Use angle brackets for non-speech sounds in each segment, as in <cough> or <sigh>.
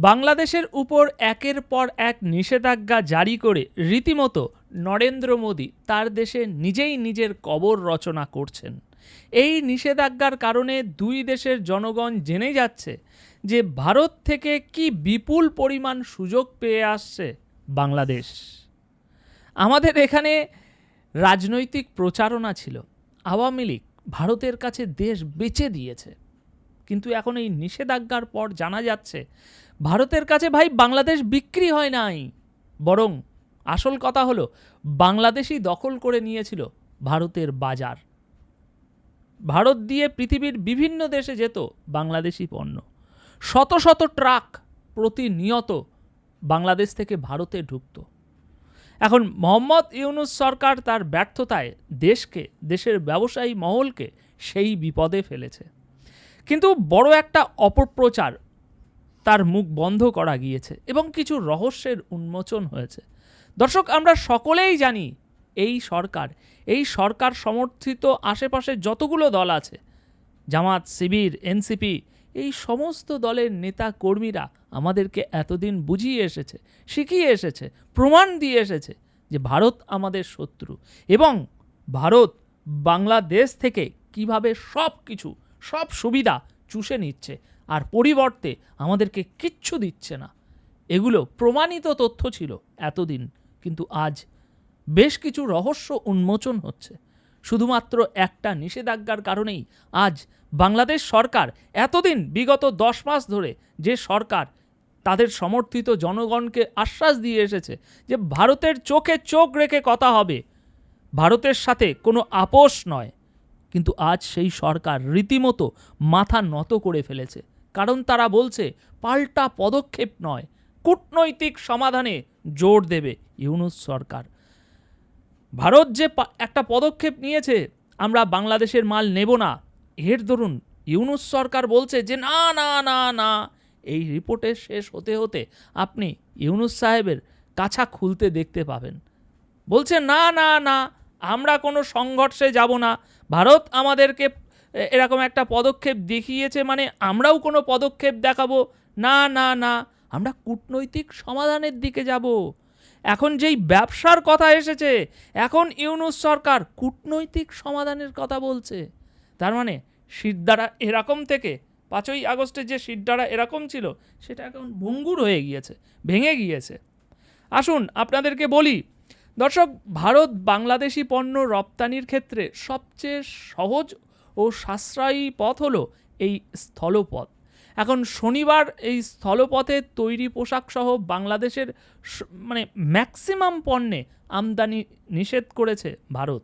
বাংলাদেশের উপর একের পর এক নিষেধাজ্ঞা জারি করে রীতিমতো নরেন্দ্র মোদী তার দেশে নিজেই নিজের কবর রচনা করছেন। এই নিষেধাজ্ঞার কারণে দুই দেশের জনগণ জেনে যাচ্ছে যে ভারত থেকে কি বিপুল পরিমাণ সুযোগ পেয়ে আসছে বাংলাদেশ। আমাদের এখানে রাজনৈতিক প্রচারণা ছিল। আওয়ামী লীগ ভারতের কাছে দেশ বেচে দিয়েছে। কিন্তু এখন এই নিষেধাজ্ঞার পর জানা যাচ্ছে ভারতের কাছে ভাই বাংলাদেশ বিক্রি হয় নাই। বরং আসল কথা হলো, বাংলাদেশই দখল করে নিয়েছিল ভারতের বাজার। ভারত দিয়ে পৃথিবীর বিভিন্ন দেশে যেত বাংলাদেশি পণ্য। শত শত ট্রাক প্রতিনিয়ত বাংলাদেশ থেকে ভারতে ঢুকতো। এখন মোহাম্মদ ইউনুস সরকার তার ব্যর্থতায় দেশকে, দেশের ব্যবসায়ী মহলকে সেই বিপদে ফেলেছে। কিন্তু বড় একটা অপপ্রচার তার মুখ বন্ধ করা গিয়েছে এবং কিছু রহস্যের উন্মোচন হয়েছে। দর্শক, আমরা সকলেই জানি এই সরকার এই সরকার সমর্থিত আশেপাশে যতগুলো দল আছে, জামাত, শিবির, এনসিপি, এই সমস্ত দলের নেতা কর্মীরা আমাদেরকে এতদিন বুঝিয়ে এসেছে, শিখিয়ে এসেছে, প্রমাণ দিয়ে এসেছে যে ভারত আমাদের শত্রু এবং ভারত বাংলাদেশ থেকে কীভাবে সব কিছু সব সুবিধা চুষে নিচ্ছে। আর পরিবর্তে আমাদেরকে কিচ্ছু দিচ্ছে না। এগুলো প্রমাণিত তথ্য ছিল এতদিন, কিন্তু আজ বেশ কিছু রহস্য উন্মোচন হচ্ছে। শুধুমাত্র একটা নিষেধাজ্ঞার কারণেই আজ বাংলাদেশ সরকার এতদিন, বিগত দশ মাস ধরে যে সরকার তাদের সমর্থিত জনগণকে আশ্বাস দিয়ে এসেছে যে ভারতের চোখে চোখ রেখে কথা হবে, ভারতের সাথে কোনো আপোষ নয়। কিন্তু আজ সেই সরকার রীতিমতো মাথা নত করে ফেলেছে। কারণ তারা বলছে, পাল্টা পদক্ষেপ নয়, কূটনৈতিক সমাধানে জোর দেবে ইউনুস সরকার। ভারত যে একটা পদক্ষেপ নিয়েছে, আমরা বাংলাদেশের মাল নেব না। এর দরুন ইউনুস সরকার বলছে যে, না না না না। এই রিপোর্টের শেষ হতে হতে আপনি ইউনুস সাহেবের কাছা খুলতে দেখতে পাবেন। বলছে, না না না, আমরা কোনো সংঘর্ষে যাব না। ভারত আমাদেরকে এরকম একটা পদক্ষেপ দেখিয়েছে মানে আমরাও কোনো পদক্ষেপ দেখাবো। না না না, আমরা কূটনৈতিক সমাধানের দিকে যাব। এখন যেই ব্যবসার কথা এসেছে, এখন ইউনুস সরকার কূটনৈতিক সমাধানের কথা বলছে। তার মানে সিদ্ধারা এরকম থেকে, পাঁচই আগস্টে যে সিদ্ধারা এরকম ছিল, সেটা এখন ভঙ্গুর হয়ে গিয়েছে, ভেঙে গিয়েছে। আসুন, আপনাদেরকে বলি, দর্শক, ভারত বাংলাদেশি পণ্য রপ্তানির ক্ষেত্রে সবচেয়ে সহজ ও সাশ্রয়ী পথ হলো এই স্থলপথ। এখন শনিবার এই স্থলপথে তৈরি পোশাক সহ বাংলাদেশের মানে ম্যাক্সিমাম পণ্যে আমদানি নিষেধ করেছে ভারত।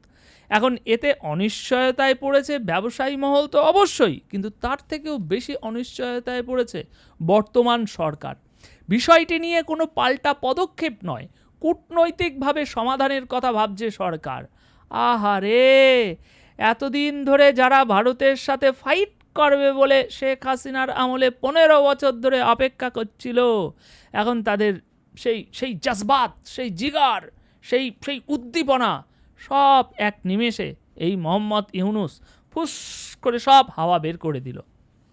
এখন এতে অনিশ্চয়তায় পড়েছে ব্যবসায়ী মহল তো অবশ্যই, কিন্তু তার থেকেও বেশি অনিশ্চয়তায় পড়েছে বর্তমান সরকার। বিষয়টি নিয়ে কোনো পাল্টা পদক্ষেপ নয়, কূটনৈতিকভাবে সমাধানের কথা ভাবছে সরকার। আহারে! এতদিন ধরে যারা ভারতের সাথে ফাইট করবে বলে শেখ হাসিনার আমলে পনেরো বছর ধরে অপেক্ষা করছিল, এখন তাদের সেই সেই জজবাত, সেই জিগার, সেই সেই উদ্দীপনা সব এক নিমেষে এই মোহাম্মদ ইউনুস ফুস করে সব হাওয়া বের করে দিল।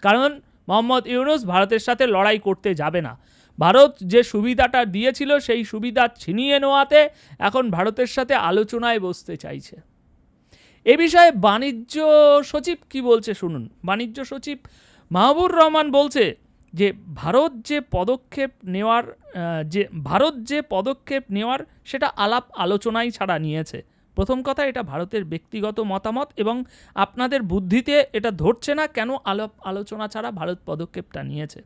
কারণ মোহাম্মদ ইউনুস ভারতের সাথে লড়াই করতে যাবে না। ভারত যে সুবিধাটা দিয়েছিল সেই সুবিধা ছিনিয়ে নেওয়াতে এখন ভারতের সাথে আলোচনায় বসতে চাইছে। এ বিষয়ে বাণিজ্য সচিব কি বলছে শুনুন। বাণিজ্য সচিব মাহবুর রহমান বলছে যে, ভারত যে পদক্ষেপ নেওয়ার যে, ভারত যে পদক্ষেপ নেওয়ার সেটা আলাপ আলোচনাই ছাড়া নিয়েছে। প্রথম কথা, এটা ভারতের ব্যক্তিগত মতামত এবং আপনাদের বুদ্ধিতে এটা ধরছে না কেন আলাপ আলোচনা ছাড়া ভারত পদক্ষেপটা নিয়েছে।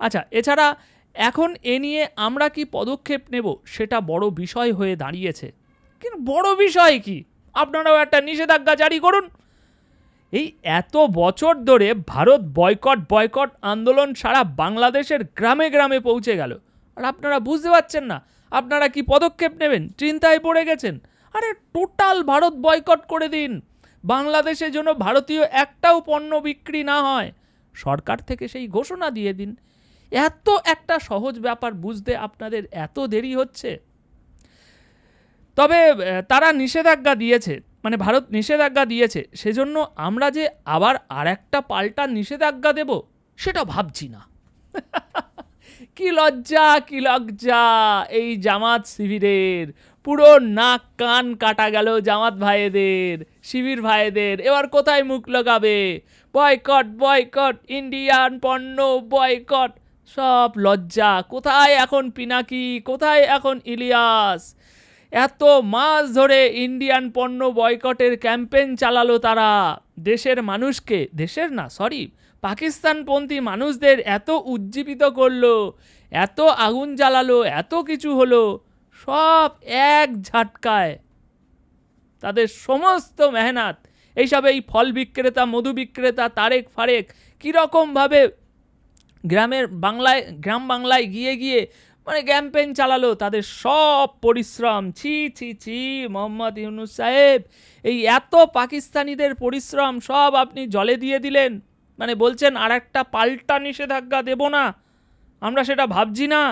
আচ্ছা এছাড়া এখন এ নিয়ে আমরা কি পদক্ষেপ নেব সেটা বড় বিষয় হয়ে দাঁড়িয়েছে। কিন্তু বড় বিষয় কি? আপনারাও একটা নিষেধাজ্ঞা জারি করুন। এই এত বছর ধরে ভারত বয়কট বয়কট আন্দোলন সারা বাংলাদেশের গ্রামে গ্রামে পৌঁছে গেল। আর আপনারা বুঝতে পারছেন না, আপনারা কি পদক্ষেপ নেবেন? চিন্তায় পড়ে গেছেন? আরে টোটাল ভারত বয়কট করে দিন। বাংলাদেশের জন্য ভারতীয় একটাও পণ্য বিক্রি না হয়। সরকার থেকে সেই ঘোষণা দিয়ে দিন। এত একটা সহজ ব্যাপার বুঝতে আপনাদের এত দেরি হচ্ছে? তবে তারা নিষেধাজ্ঞা দিয়েছে মানে ভারত নিষেধাজ্ঞা দিয়েছে, সেজন্য আমরা যে আবার আর একটা পাল্টা নিষেধাজ্ঞা দেব, সেটা ভাবছি না। <laughs> কি লজ্জা কি লজ্জা, এই জামাত শিবিরের, পুরো নাক কান কাটা গেল জামাত ভাইয়েদের শিবির ভাইয়েদের এবার কোথায় মুখ লাগাবে? বয়কট বয়কট, ইন্ডিয়ান পণ্য বয়কট, সব লজ্জা, কোথায় এখন পিনাকি, কোথায় এখন ইলিয়াস? এত মাস ধরে ইন্ডিয়ান পণ্য বয়কটের ক্যাম্পেইন চালালো তারা। দেশের মানুষকে, দেশের না, সরি, পাকিস্তানপন্থী মানুষদের এত উজ্জীবিত করল, এত আগুন জ্বালালো, এত কিছু হলো, সব এক ঝাটকায়। তাদের সমস্ত মেহনত, এইসব এই ফল বিক্রেতা, মধু বিক্রেতা, তারেক, ফারেক, কীরকমভাবে গ্রামের বাংলায়, গ্রাম বাংলায় গিয়ে গিয়ে মানে ক্যাম্পেইন চালালো, তাদের সব পরিশ্রম। ছি ছি ছি, মোহাম্মদ ইউনুস সাহেব, এই এত পাকিস্তানিদের পরিশ্রম সব আপনি জলে দিয়ে দিলেন। মানে বলছেন আর একটা পাল্টা নিষেধাজ্ঞা দেব না। আমরা সেটা ভাবছি না।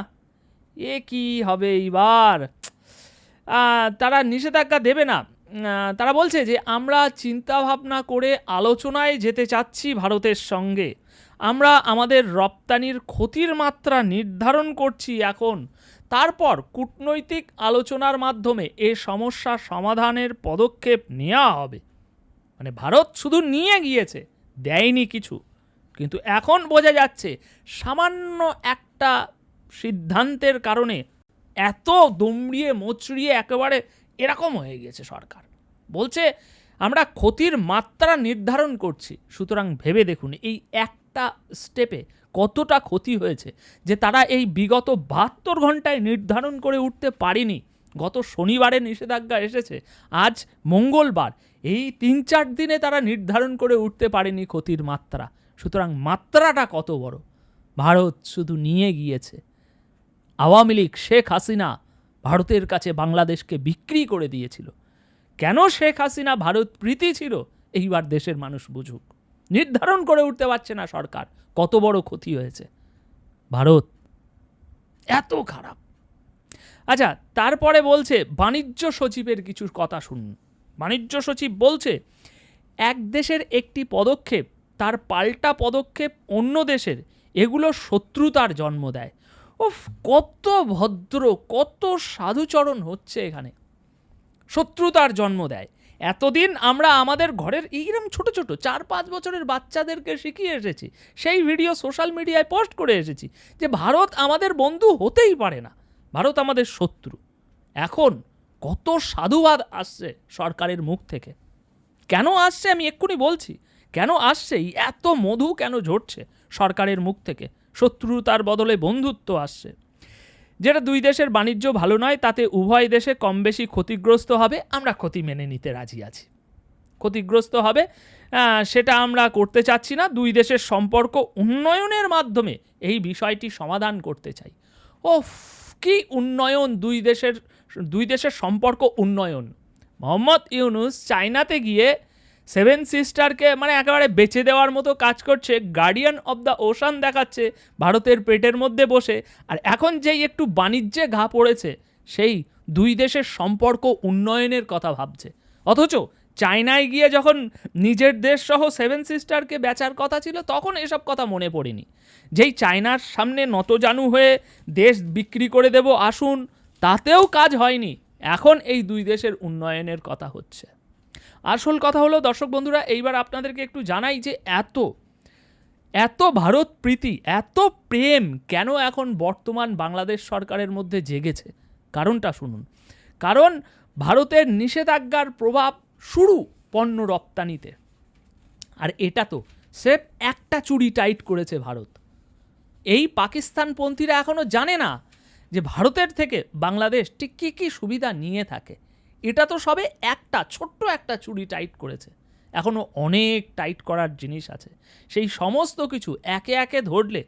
এ কি হবে এইবার? তারা নিষেধাজ্ঞা দেবে না। তারা বলছে যে, আমরা চিন্তা ভাবনা করে আলোচনায় যেতে চাচ্ছি ভারতের সঙ্গে। আমরা আমাদের রপ্তানির ক্ষতির মাত্রা নির্ধারণ করছি এখন। তারপর কূটনৈতিক আলোচনার মাধ্যমে এ সমস্যা সমাধানের পদক্ষেপ নেওয়া হবে। মানে ভারত শুধু নিয়ে গিয়েছে, দেয়নি কিছু। কিন্তু এখন বোঝা যাচ্ছে, সামান্য একটা সিদ্ধান্তের কারণে এত দমড়িয়ে মচড়িয়ে একেবারে এরকম হয়ে গেছে সরকার। বলছে, আমরা ক্ষতির মাত্রা নির্ধারণ করছি। সুতরাং ভেবে দেখুন, এই একটা স্টেপে কতটা ক্ষতি হয়েছে যে তারা এই বিগত বাহাত্তর ঘন্টায় নির্ধারণ করে উঠতে পারেনি। গত শনিবারে নিষেধাজ্ঞা এসেছে, আজ মঙ্গলবার। এই তিন চার দিনে তারা নির্ধারণ করে উঠতে পারেনি ক্ষতির মাত্রা। সুতরাং মাত্রাটা কত বড়? ভারত শুধু নিয়ে গিয়েছে। আওয়ামী লীগ, শেখ হাসিনা ভারতের কাছে বাংলাদেশকে বিক্রি করে দিয়েছিল। কেন শেখ হাসিনা ভারত প্রীতি ছিল? এইবার দেশের মানুষ বুঝুক। নির্ধারণ করে উঠতে পারছে না সরকার। কত বড় ক্ষতি হয়েছে। ভারত এত খারাপ। আচ্ছা তারপরে বলছে, বাণিজ্য সচিবের কিছু কথা শুনুন। বাণিজ্য সচিব বলছে, এক দেশের একটি পদক্ষেপ, তার পাল্টা পদক্ষেপ অন্য দেশের, এগুলো শত্রুতার জন্ম দেয়। উফ, কত ভদ্র, কত সাধুচরণ হচ্ছে এখানে। শত্রুতার জন্ম দেয়। এতদিন আমরা আমাদের ঘরের এইরকম ছোট ছোট চার পাঁচ বছরের বাচ্চাদেরকে শিখিয়ে এসেছি, সেই ভিডিও সোশ্যাল মিডিয়ায় পোস্ট করে এসেছি যে ভারত আমাদের বন্ধু হতেই পারে না, ভারত আমাদের শত্রু। এখন কত সাধুবাদ আসছে সরকারের মুখ থেকে। কেন আসছে আমি এক্ষুনি বলছি, কেন আসছে এত মধু কেন ঝরছে সরকারের মুখ থেকে? শত্রুতার বদলে বন্ধুত্ব আসছে। যেটা দুই দেশের বাণিজ্য ভালো নয়, তাতে উভয় দেশে কম বেশি ক্ষতিগ্রস্ত হবে, আমরা ক্ষতি মেনে নিতে রাজি আছি। ক্ষতিগ্রস্ত হবে সেটা আমরা করতে চাচ্ছি না, দুই দেশের সম্পর্ক উন্নয়নের মাধ্যমে এই বিষয়টি সমাধান করতে চাই। ওফ, কি উন্নয়ন, দুই দেশের দুই দেশের সম্পর্ক উন্নয়ন। মোহাম্মদ ইউনুস চায়নাতে গিয়ে সেভেন সিস্টারকে মানে একেবারে বেচে দেওয়ার মতো কাজ করছে। গার্ডিয়ান অব দ্য ওশান দেখাচ্ছে ভারতের পেটের মধ্যে বসে। আর এখন যেই একটু বাণিজ্যে ঘা পড়েছে, সেই দুই দেশের সম্পর্ক উন্নয়নের কথা ভাবছে। অথচ চায়নায় গিয়ে যখন নিজের দেশ সহ সেভেন সিস্টারকে বেচার কথা ছিল, তখন এসব কথা মনে পড়েনি। যেই চায়নার সামনে নতজানু হয়ে দেশ বিক্রি করে দেব, আসুন, তাতেও কাজ হয়নি। এখন এই দুই দেশের উন্নয়নের কথা হচ্ছে। আসল কথা হলো, দর্শক বন্ধুরা, এইবার আপনাদেরকে একটু জানাই যে এত এত ভারত প্রীতি, এত প্রেম কেন এখন বর্তমান বাংলাদেশ সরকারের মধ্যে জেগেছে? কারণটা শুনুন। কারণ ভারতের নিষেধাজ্ঞার প্রভাব শুরু পণ্য রপ্তানিতে। আর এটা তো স্রেফ একটা চুরি টাইট করেছে ভারত। এই পাকিস্তানপন্থীরা এখনও জানে না যে ভারতের থেকে বাংলাদেশ ঠিক কী কী সুবিধা নিয়ে থাকে। এটা তো সবে একটা, ছোট্ট একটা চুরি টাইট করেছে। এখনও অনেক টাইট করার জিনিস আছে। সেই সমস্ত কিছু একে একে ধরলে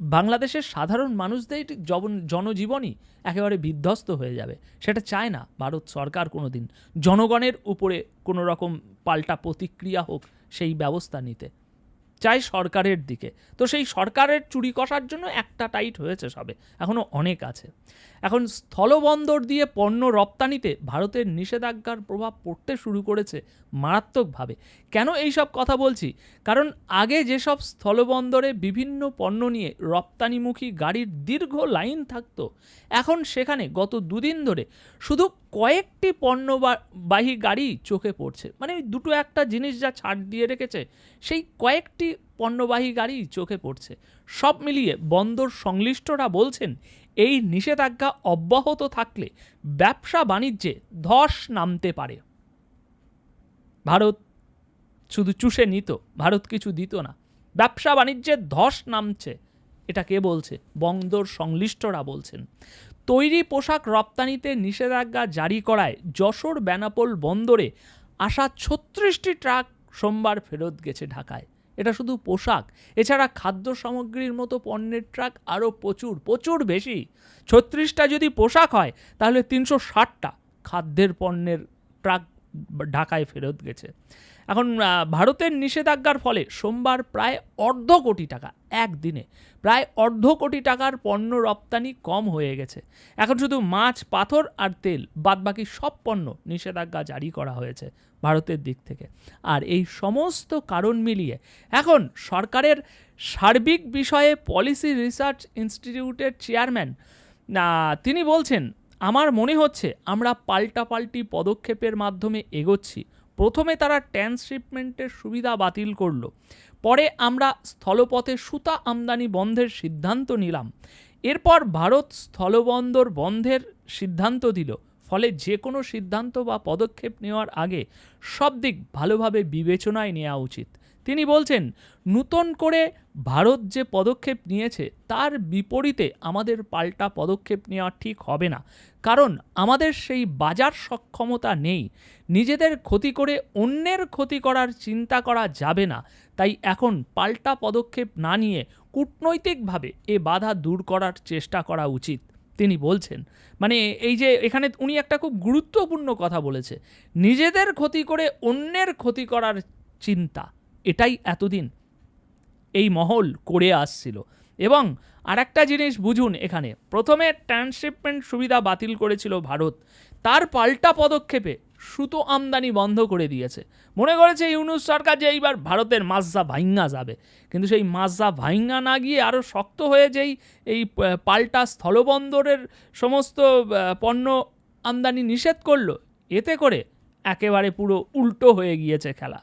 বাংলাদেশের সাধারণ মানুষদের জবন জনজীবনই একেবারে বিধ্বস্ত হয়ে যাবে। সেটা চায় না ভারত সরকার কোনো দিন জনগণের উপরে কোনো রকম পাল্টা প্রতিক্রিয়া হোক, সেই ব্যবস্থা নিতে। চায় সরকারের দিকে। তো সেই সরকারের চুরি কষার জন্য একটা টাইট হয়েছে সবে, এখনও অনেক আছে। এখন স্থলবন্দর দিয়ে পণ্য রপ্তানিতে ভারতের নিষেধাজ্ঞার প্রভাব পড়তে শুরু করেছে মারাত্মকভাবে। কেন এই সব কথা বলছি? কারণ আগে যেসব স্থলবন্দরে বিভিন্ন পণ্য নিয়ে রপ্তানিমুখী গাড়ির দীর্ঘ লাইন থাকতো, এখন সেখানে গত দুদিন ধরে শুধু কয়েকটি পণ্যবাহী গাড়ি চোখে পড়ছে। মানে দুটো একটা জিনিস যা ছাড় দিয়ে রেখেছে, সেই কয়েকটি পণ্যবাহী গাড়ি চোখে পড়ছে। সব মিলিয়ে বন্দর সংশ্লিষ্টরা বলছেন, এই নিষেধাজ্ঞা অব্যাহত থাকলে ব্যবসা বাণিজ্যে ধস নামতে পারে। ভারত শুধু চুষে নিত, ভারত কিছু দিত না। ব্যবসা বাণিজ্যের ধস নামছে, এটা কে বলছে? বন্দর সংশ্লিষ্টরা বলছেন। তৈরি পোশাক রপ্তানিতে নিষেধাজ্ঞা জারি করায় যশোর বেনাপোল বন্দরে আসা ছত্রিশটি ট্রাক সোমবার ফেরত গেছে ঢাকায়। এটা শুধু পোশাক, এছাড়া খাদ্য সামগ্রীর মতো পণ্যের ট্রাক আরও প্রচুর প্রচুর বেশি। ছত্রিশটা যদি পোশাক হয়, তাহলে তিনশো ষাটটা খাদ্যের পণ্যের ট্রাক ঢাকায় ফেরত গেছে। এখন ভারতের নিষেধাজ্ঞার ফলে সোমবার প্রায় অর্ধ কোটি টাকা, একদিনে প্রায় অর্ধ কোটি টাকার পণ্য রপ্তানি কম হয়ে গেছে। এখন শুধু মাছ, পাথর আর তেল, বাদবাকি সব পণ্য নিষেধাজ্ঞা জারি করা হয়েছে ভারতের দিক থেকে। আর এই সমস্ত কারণ মিলিয়ে এখন সরকারের সার্বিক বিষয়ে পলিসি রিসার্চ ইনস্টিটিউটের চেয়ারম্যান তিনি বলছেন আমার মনে হচ্ছে আমরা পাল্টাপাল্টি পদক্ষেপের মাধ্যমে এগোচ্ছি। প্রথমে তারা ট্রান্সশিপমেন্টের সুবিধা বাতিল করল। পরে আমরা স্থলপথে সুতা আমদানি বন্ধের সিদ্ধান্ত নিলাম। এরপর ভারত স্থলবন্দর বন্ধের সিদ্ধান্ত দিল। ফলে যে কোনো সিদ্ধান্ত বা পদক্ষেপ নেওয়ার আগে সব দিক ভালোভাবে বিবেচনায় নেওয়া উচিত। তিনি বলছেন, নূতন করে ভারত যে পদক্ষেপ নিয়েছে, তার বিপরীতে আমাদের পাল্টা পদক্ষেপ নেওয়া ঠিক হবে না। কারণ আমাদের সেই বাজার সক্ষমতা নেই। নিজেদের ক্ষতি করে অন্যের ক্ষতি করার চিন্তা করা যাবে না। তাই এখন পাল্টা পদক্ষেপ না নিয়ে কূটনৈতিকভাবে এ বাধা দূর করার চেষ্টা করা উচিত। তিনি বলছেন মানে এই যে এখানে উনি একটা খুব গুরুত্বপূর্ণ কথা বলেছে। নিজেদের ক্ষতি করে অন্যের ক্ষতি করার চিন্তা। এটাই এতদিন এই মহল করে আসছিল। এবং আরেকটা জিনিস বুঝুন এখানে। প্রথমে ট্রান্সশিপমেন্ট সুবিধা বাতিল করেছিল ভারত। তার পাল্টা পদক্ষেপে সুতো আমদানি বন্ধ করে দিয়েছে। মনে করেছে ইউনুস সরকার যে এইবার ভারতের মাজা ভাইঙ্গা যাবে। কিন্তু সেই মাজা ভাইঙ্গা না গিয়ে আরও শক্ত হয়ে যেই এই পাল্টা স্থলবন্দরের সমস্ত পণ্য আমদানি নিষেধ করল, এতে করে একেবারে পুরো উল্টো হয়ে গিয়েছে খেলা।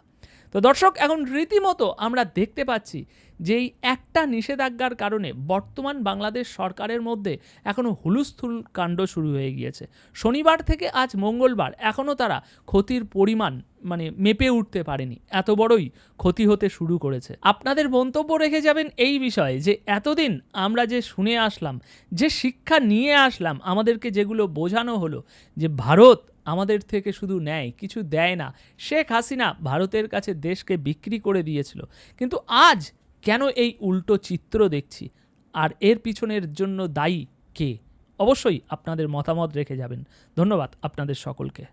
তো দর্শক, এখন রীতিমতো আমরা দেখতে পাচ্ছি যে এই একটা নিষেধাজ্ঞার কারণে বর্তমান বাংলাদেশ সরকারের মধ্যে এখনও হুলুস্থুল কাণ্ড শুরু হয়ে গিয়েছে। শনিবার থেকে আজ মঙ্গলবার এখনও তারা ক্ষতির পরিমাণ মানে মেপে উঠতে পারেনি। এত বড়ই ক্ষতি হতে শুরু করেছে। আপনাদের মন্তব্য রেখে যাবেন এই বিষয়ে যে এতদিন আমরা যে শুনে আসলাম, যে শিক্ষা নিয়ে আসলাম, আমাদেরকে যেগুলো বোঝানো হলো, যে ভারত আমাদের থেকে শুধু নেয়, কিছু দেয় না। শেখ হাসিনা ভারতের কাছে দেশকে বিক্রি করে দিয়েছিল। কিন্তু আজ কেন এই উল্টো চিত্র দেখছি? আর এর পিছনের জন্য দায়ী কে? অবশ্যই আপনাদের মতামত রেখে যাবেন। ধন্যবাদ আপনাদের সকলকে।